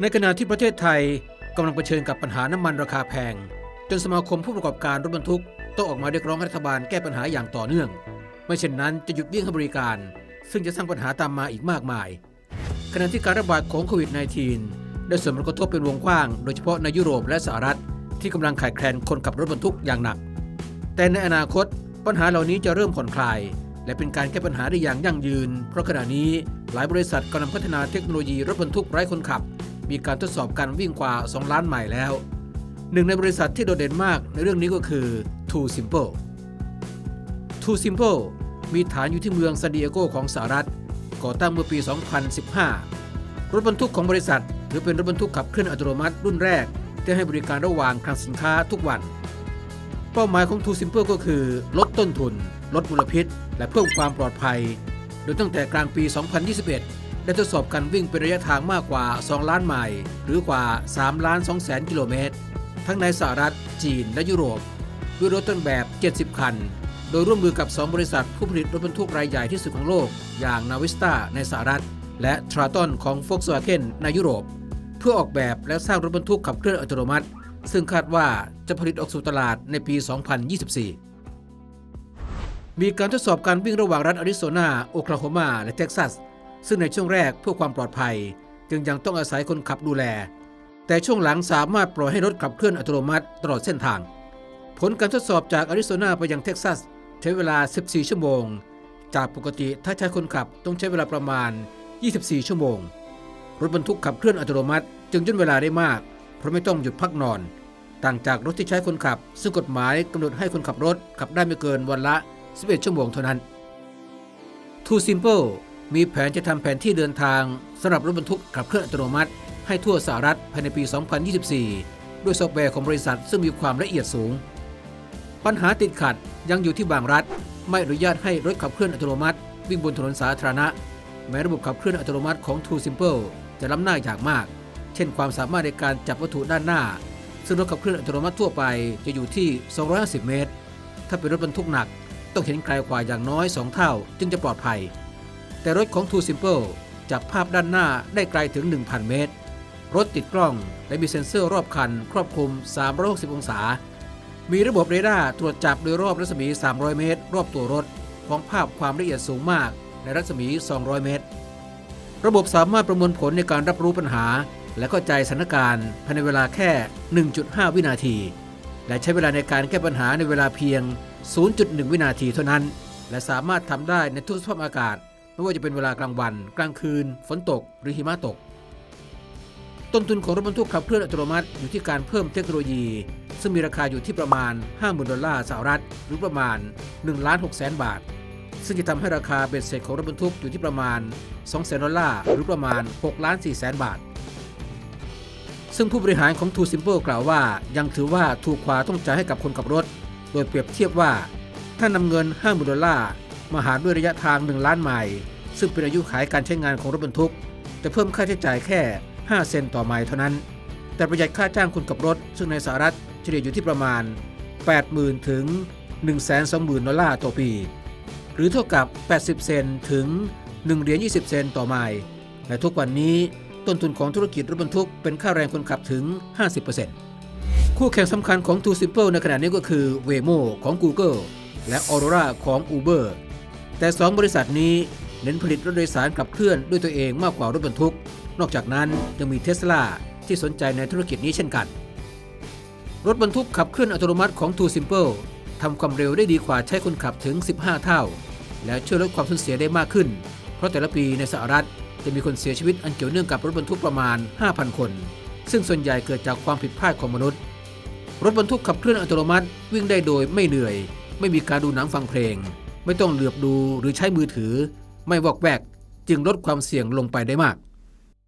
ในขณะที่ประเทศไทยกำลังเผชิญกับปัญหาน้ำมันราคาแพง จนสมาคมผู้ประกอบการรถบรรทุกต้องออกมาเรียกร้องรัฐบาลแก้ปัญหาอย่างต่อเนื่อง ไม่เช่นนั้นจะหยุดวิ่งให้บริการ ซึ่งจะสร้างปัญหาตามมาอีกมากมาย ขณะที่การระบาดของโควิด -19 ได้ส่งผลกระทบเป็นวงกว้าง โดยเฉพาะในยุโรปและสหรัฐ ที่กำลังขาดแคลนคนขับรถบรรทุกอย่างหนัก แต่ในอนาคตปัญหาเหล่านี้จะเริ่มผ่อนคลาย และเป็นการแก้ปัญหาได้อย่างยั่งยืน เพราะขณะนี้หลายบริษัทกำลังพัฒนาเทคโนโลยีรถบรรทุกไร้คนขับ มีการทดสอบการวิ่งกว่า 2 ล้านไมล์แล้ว หนึ่งในบริษัทที่โดดเด่นมากในเรื่องนี้ก็คือ Too Simple Too Simple มีฐานอยู่ที่เมืองซานดิเอโกของสหรัฐ ก่อตั้งเมื่อปี 2015 รถบรรทุกของบริษัท หรือเป็นรถบรรทุกขับเคลื่อนอัตโนมัติรุ่นแรก ที่ให้บริการระหว่างคลังสินค้าทุกวัน เป้าหมายของ Too Simple ก็คือ ลดต้นทุน ลดมลพิษ และเพิ่มความปลอดภัย โดยตั้งแต่กลางปี 2021 ได้ทดสอบการวิ่งเป็นระยะทางมากกว่า 2 ล้านไมล์หรือกว่า 3 ล้าน2แสนกิโลเมตร ทั้งในสหรัฐ จีน และยุโรป ด้วยรถต้นแบบ 70 คัน โดยร่วมมือกับ 2 บริษัทผู้ผลิตรถบรรทุกรายใหญ่ที่สุดของโลก อย่างนาวิสตาในสหรัฐ และทราตอนของ Volkswagen ในยุโรป เพื่อออกแบบและสร้างรถบรรทุกขับเคลื่อนอัตโนมัติ ซึ่งคาดว่าจะผลิตออกสู่ตลาดในปี 2024มีการทดสอบการวิ่งระหว่างรัฐอาริโซนา โอคลาโฮมา และเท็กซัส ซึ่งในช่วงแรกเพื่อความปลอดภัย จึงยังต้องอาศัยคนขับดูแล แต่ช่วงหลังสามารถปล่อยให้รถขับเคลื่อนอัตโนมัติตลอดเส้นทาง ผลการทดสอบจากอาริโซนาไปยังเท็กซัส ใช้เวลา 14 ชั่วโมง จากปกติถ้าใช้คนขับต้องใช้เวลาประมาณ 24 ชั่วโมง รถบรรทุกขับเคลื่อนอัตโนมัติ จึงย่นเวลาได้มาก เพราะไม่ต้องหยุดพักนอน ต่างจากรถที่ใช้คนขับ ซึ่งกฎหมายกำหนดให้คนขับรถขับได้ไม่เกินวันละ 11 ชั่วโมงเท่านั้น Too Simple มีแผนจะทำแผนที่เดินทางสำหรับรถบรรทุกขับเคลื่อนอัตโนมัติ ให้ทั่วสหรัฐภายในปี 2024 ด้วยซอฟต์แวร์ของบริษัทซึ่งมีความละเอียดสูง ปัญหาติดขัดยังอยู่ที่บางรัฐ ไม่อนุญาตให้รถขับเคลื่อนอัตโนมัติ วิ่งบนถนนสาธารณะ แม้ระบบขับเคลื่อนอัตโนมัติของ Too Simple จะล้ำหน้าอย่างมาก เช่นความสามารถในการจับวัตถุด้านหน้า ซึ่งรถขับเคลื่อนอัตโนมัติทั่วไปจะอยู่ที่ 250 เมตร ถ้าเป็นรถบรรทุกหนัก ต้องเห็นไกลกว่าอย่างน้อย 2 เท่า จึงจะปลอดภัย แต่รถของ Too Simple จับภาพด้านหน้าได้ไกลถึง 1,000 เมตร รถติดกล้องและมีเซ็นเซอร์รอบคัน ครอบคลุม 360 องศา มีระบบเรดาร์ตรวจจับโดยรอบรัศมี 300 เมตร รอบตัวรถพร้อมภาพความละเอียดสูงมากในรัศมี 200 เมตร ระบบสามารถประมวลผลในการรับรู้ปัญหา และเข้าใจสถานการณ์ภายในเวลาแค่ 1.5 วินาที และใช้เวลาในการแก้ปัญหาในเวลาเพียง 0.1 วินาทีเท่านั้น และสามารถทำได้ในทุกสภาพอากาศ ไม่ว่าจะเป็นเวลากลางวัน กลางคืน ฝนตก หรือหิมะตก ต้นทุนของรถบรรทุกขับเคลื่อนอัตโนมัติอยู่ที่การเพิ่มเทคโนโลยี ซึ่งมีราคาอยู่ที่ประมาณ 50,000 ดอลลาร์สหรัฐ หรือประมาณ1ล้าน6แสนบาท ซึ่งจะทำให้ราคาเบ็ดเสร็จของรถบรรทุกอยู่ที่ประมาณ2แสนดอลลาร์หรือประมาณ6ล้าน4แสนบาท ซึ่งผู้บริหารของ t o Simple กล่าวว่า ยังถือว่าถูกกว่าต้องจ่ายให้กับคนขับรถ โดยเปรียบเทียบว่าถ้านำเงิน 50,000 ดอลลาร์ มาหารด้วยระยะทาง 1 ล้านไมล์ซึ่งเป็นอายุขายการใช้งานของรถบรรทุกจะเพิ่มค่าใช้จ่ายแค่ 5 เซนต์ต่อไมล์เท่านั้น แต่ประหยัดค่าจ้างคนขับรถ ซึ่งในสหรัฐเฉลี่ยอยู่ที่ประมาณ 80,000 ถึง 120,000 ดอลลาร์ต่อปี หรือเท่ากับ 80 เซนต์ถึง1เหรียญ20 เซนต์ต่อไมล์และทุกวันนี้ต้นทุนของธุรกิจรถบรรทุกเป็นค่าแรงคนขับถึง 50%คู่แข่งสำคัญของ Too Simple ในขณะนี้ก็คือ Waymo ของ Google และ Aurora ของ Uber แต่ 2 บริษัทนี้เน้นผลิตรถโดยสารขับเคลื่อนด้วยตัวเองมากกว่ารถบรรทุก นอกจากนั้นยังมี Tesla ที่สนใจในธุรกิจนี้เช่นกัน รถบรรทุกขับเคลื่อนอัตโนมัติของ t o Simple ทำความเร็วได้ดีกว่าใช้คนขับถึง 15 เท่า และช่วยลดความสูญเสียได้มากขึ้น เพราะแต่ละปีในสหรัฐจะมีคนเสียชีวิตอันเกี่ยวเนื่องกับรถบรรทุกประมาณ 5,000 คน ซึ่งส่วนใหญ่เกิดจากความผิดพลาดของมนุษย์ รถบรรทุกขับเคลื่อนอัตโนมัติวิ่งได้โดยไม่เหนื่อย ไม่มีการดูหนังฟังเพลง ไม่ต้องเหลือบดูหรือใช้มือถือ ไม่วอกแวก จึงลดความเสี่ยงลงไปได้มาก